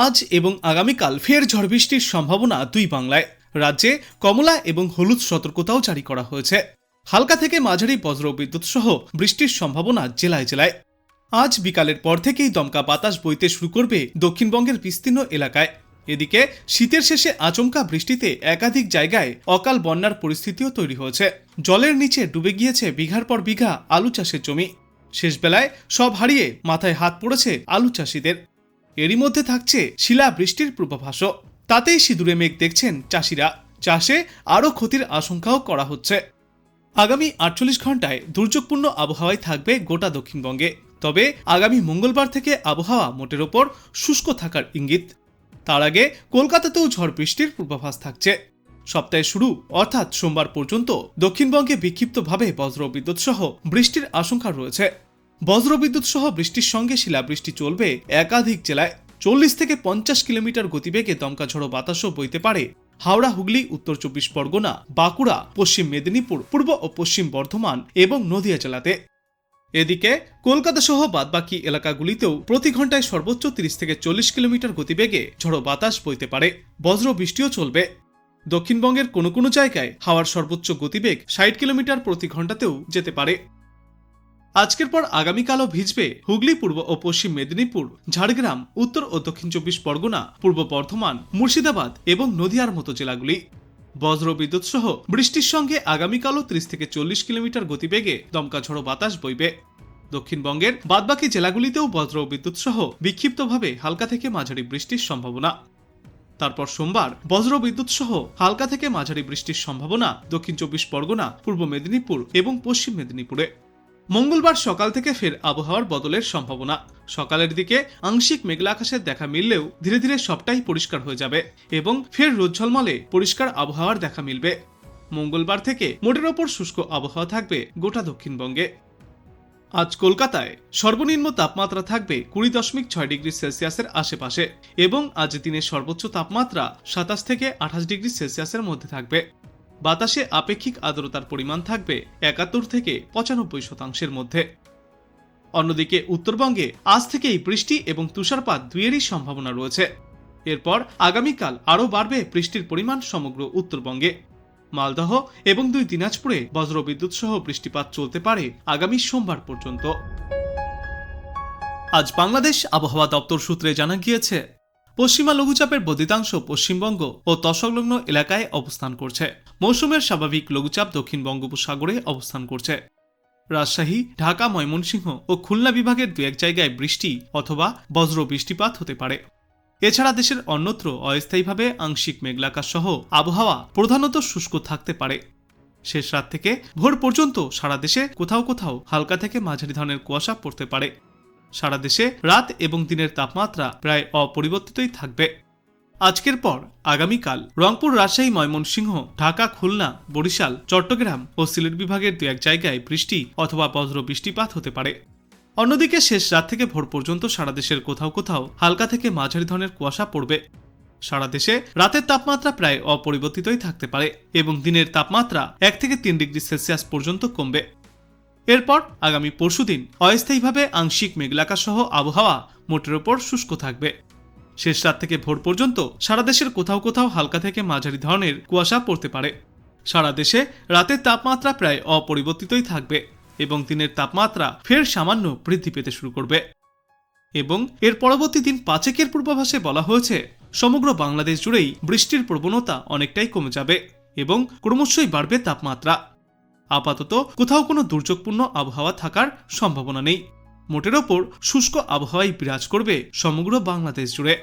আজ এবং আগামীকাল ফের ঝড় বৃষ্টির সম্ভাবনা দুই বাংলায়। রাজ্যে কমলা এবং হলুদ সতর্কতাও জারি করা হয়েছে। হালকা থেকে মাঝারি বজ্র বিদ্যুৎ সহ বৃষ্টির সম্ভাবনা জেলায় জেলায়। আজ বিকালের পর থেকেই দমকা বাতাস বইতে শুরু করবে দক্ষিণবঙ্গের বিস্তীর্ণ এলাকায়। এদিকে শীতের শেষে আচমকা বৃষ্টিতে একাধিক জায়গায় অকাল বন্যার পরিস্থিতিও তৈরি হয়েছে। জলের নিচে ডুবে গিয়েছে বিঘার পর বিঘা আলু চাষের জমি। শেষ বেলায় সব হারিয়ে মাথায় হাত পড়েছে আলু চাষিদের। এরই মধ্যে থাকছে শিলা বৃষ্টির পূর্বাভাসও। তাতেই সিঁদুরে মেঘ দেখছেন চাষিরা। চাষে আরও ক্ষতির আশঙ্কাও করা হচ্ছে। আগামী আটচল্লিশ ঘন্টায় দুর্যোগপূর্ণ আবহাওয়ায় থাকবে গোটা দক্ষিণবঙ্গে। তবে আগামী মঙ্গলবার থেকে আবহাওয়া মোটের ওপর শুষ্ক থাকার ইঙ্গিত। তার আগে কলকাতাতেও ঝড় বৃষ্টির পূর্বাভাস থাকছে। সপ্তাহের শুরু, অর্থাৎ সোমবার পর্যন্ত দক্ষিণবঙ্গে বিক্ষিপ্তভাবে বজ্রবিদ্যুৎ সহ বৃষ্টির আশঙ্কা রয়েছে। বজ্রবিদ্যুৎ সহ বৃষ্টির সঙ্গে শিলাবৃষ্টি চলবে। একাধিক জেলায় চল্লিশ থেকে পঞ্চাশ কিলোমিটার গতিবেগে দমকা ঝড়ো বাতাসও বইতে পারে। হাওড়া, হুগলি, উত্তর চব্বিশ পরগনা, বাঁকুড়া, পশ্চিম মেদিনীপুর, পূর্ব ও পশ্চিম বর্ধমান এবং নদিয়া জেলাতে। এদিকে কলকাতা সহ বাদবাকি এলাকাগুলিতেও প্রতি ঘন্টায় সর্বোচ্চ তিরিশ থেকে চল্লিশ কিলোমিটার গতিবেগে ঝড়ো বাতাস বইতে পারে। বজ্র বৃষ্টিও চলবে। দক্ষিণবঙ্গের কোনো কোনো জায়গায় হাওয়ার সর্বোচ্চ গতিবেগ ষাট কিলোমিটার প্রতি ঘন্টাতেও যেতে পারে। আজকের পর আগামীকালও ভিজবে হুগলি, পূর্ব ও পশ্চিম মেদিনীপুর, ঝাড়গ্রাম, উত্তর ও দক্ষিণ চব্বিশ পরগনা, পূর্ব বর্ধমান, মুর্শিদাবাদ এবং নদিয়ার মতো জেলাগুলি। বজ্র বিদ্যুৎ সহ বৃষ্টির সঙ্গে আগামীকালও ত্রিশ থেকে চল্লিশ কিলোমিটার গতিবেগে দমকা ঝড়ো বাতাস বইবে। দক্ষিণবঙ্গের বাদবাকি জেলাগুলিতেও বজ্র বিদ্যুৎ সহ বিক্ষিপ্তভাবে হালকা থেকে মাঝারি বৃষ্টির সম্ভাবনা। তারপর সোমবার বজ্র বিদ্যুৎ সহ হালকা থেকে মাঝারি বৃষ্টির সম্ভাবনা দক্ষিণ চব্বিশ পরগনা, পূর্ব মেদিনীপুর এবং পশ্চিম মেদিনীপুরে। মঙ্গলবার সকাল থেকে ফের আবহাওয়ার বদলের সম্ভাবনা। সকালের দিকে আংশিক মেঘলা আকাশের দেখা মিললেও ধীরে ধীরে সবটাই পরিষ্কার হয়ে যাবে এবং ফের রোদ ঝলমলে পরিষ্কার আবহাওয়ার দেখা মিলবে। মঙ্গলবার থেকে মোটের ওপর শুষ্ক আবহাওয়া থাকবে গোটা দক্ষিণবঙ্গে। আজ কলকাতায় সর্বনিম্ন তাপমাত্রা থাকবে কুড়ি দশমিক ছয় ডিগ্রি সেলসিয়াসের আশেপাশে এবং আজ দিনের সর্বোচ্চ তাপমাত্রা সাতাশ থেকে আঠাশ ডিগ্রি সেলসিয়াসের মধ্যে থাকবে। বাতাসে আপেক্ষিক আর্দ্রতার পরিমাণ থাকবে একাত্তর থেকে পঁচানব্বই শতাংশের মধ্যে। অন্যদিকে উত্তরবঙ্গে আজ থেকেই বৃষ্টি এবং তুষারপাত দুইয়েরই সম্ভাবনা রয়েছে। এরপর আগামীকাল আরও বাড়বে বৃষ্টির পরিমাণ সমগ্র উত্তরবঙ্গে। মালদহ এবং দুই দিনাজপুরে বজ্রবিদ্যুৎ সহ বৃষ্টিপাত চলতে পারে আগামী সোমবার পর্যন্ত। আজ বাংলাদেশ আবহাওয়া দপ্তর সূত্রে জানা গিয়েছে পশ্চিমা লঘুচাপের বদ্ধিতাংশ পশ্চিমবঙ্গ ও তসংলগ্ন এলাকায় অবস্থান করছে। মৌসুমের স্বাভাবিক লঘুচাপ দক্ষিণ বঙ্গোপসাগরে অবস্থান করছে। রাজশাহী, ঢাকা, ময়মনসিংহ ও খুলনা বিভাগের দু এক জায়গায় বৃষ্টি অথবা বজ্র বৃষ্টিপাত হতে পারে। এছাড়া দেশের অন্যত্র অস্থায়ীভাবে আংশিক মেঘলাকাশ সহ আবহাওয়া প্রধানত শুষ্ক থাকতে পারে। শেষ রাত থেকে ভোর পর্যন্ত সারা দেশে কোথাও কোথাও হালকা থেকে মাঝারি ধরনের কুয়াশা পড়তে পারে। সারা দেশে রাত এবং দিনের তাপমাত্রা প্রায় অপরিবর্তিতই থাকবে। আজকের পর আগামীকাল রংপুর, রাজশাহী, ময়মনসিংহ, ঢাকা, খুলনা, বরিশাল, চট্টগ্রাম ও সিলেট বিভাগের দু এক জায়গায় বৃষ্টি অথবা বজ্র বৃষ্টিপাত হতে পারে। অন্যদিকে শেষ রাত থেকে ভোর পর্যন্ত সারা দেশের কোথাও কোথাও হালকা থেকে মাঝারি ধরনের কুয়াশা পড়বে। সারা দেশে রাতের তাপমাত্রা প্রায় অপরিবর্তিতই থাকতে পারে এবং দিনের তাপমাত্রা এক থেকে তিন ডিগ্রি সেলসিয়াস পর্যন্ত কমবে। এরপর আগামী পরশুদিন অস্থায়ীভাবে আংশিক মেঘলাকা সহ আবহাওয়া মোটের ওপর শুষ্ক থাকবে। শেষ রাত থেকে ভোর পর্যন্ত সারা দেশের কোথাও কোথাও হালকা থেকে মাঝারি ধরনের কুয়াশা পড়তে পারে। সারা দেশে রাতের তাপমাত্রা প্রায় অপরিবর্তিতই থাকবে এবং দিনের তাপমাত্রা ফের সামান্য বৃদ্ধি পেতে শুরু করবে। এবং এর পরবর্তী দিন পাঁচেকের পূর্বাভাসে বলা হয়েছে, সমগ্র বাংলাদেশ জুড়েই বৃষ্টির প্রবণতা অনেকটাই কমে যাবে এবং ক্রমশই বাড়বে তাপমাত্রা। আপাতত কোথাও কোনো দুর্যোগপূর্ণ আবহাওয়া থাকার সম্ভাবনা নেই। মোটের ওপর শুষ্ক আবহাওয়াই বিরাজ করবে সমগ্র বাংলাদেশ জুড়ে।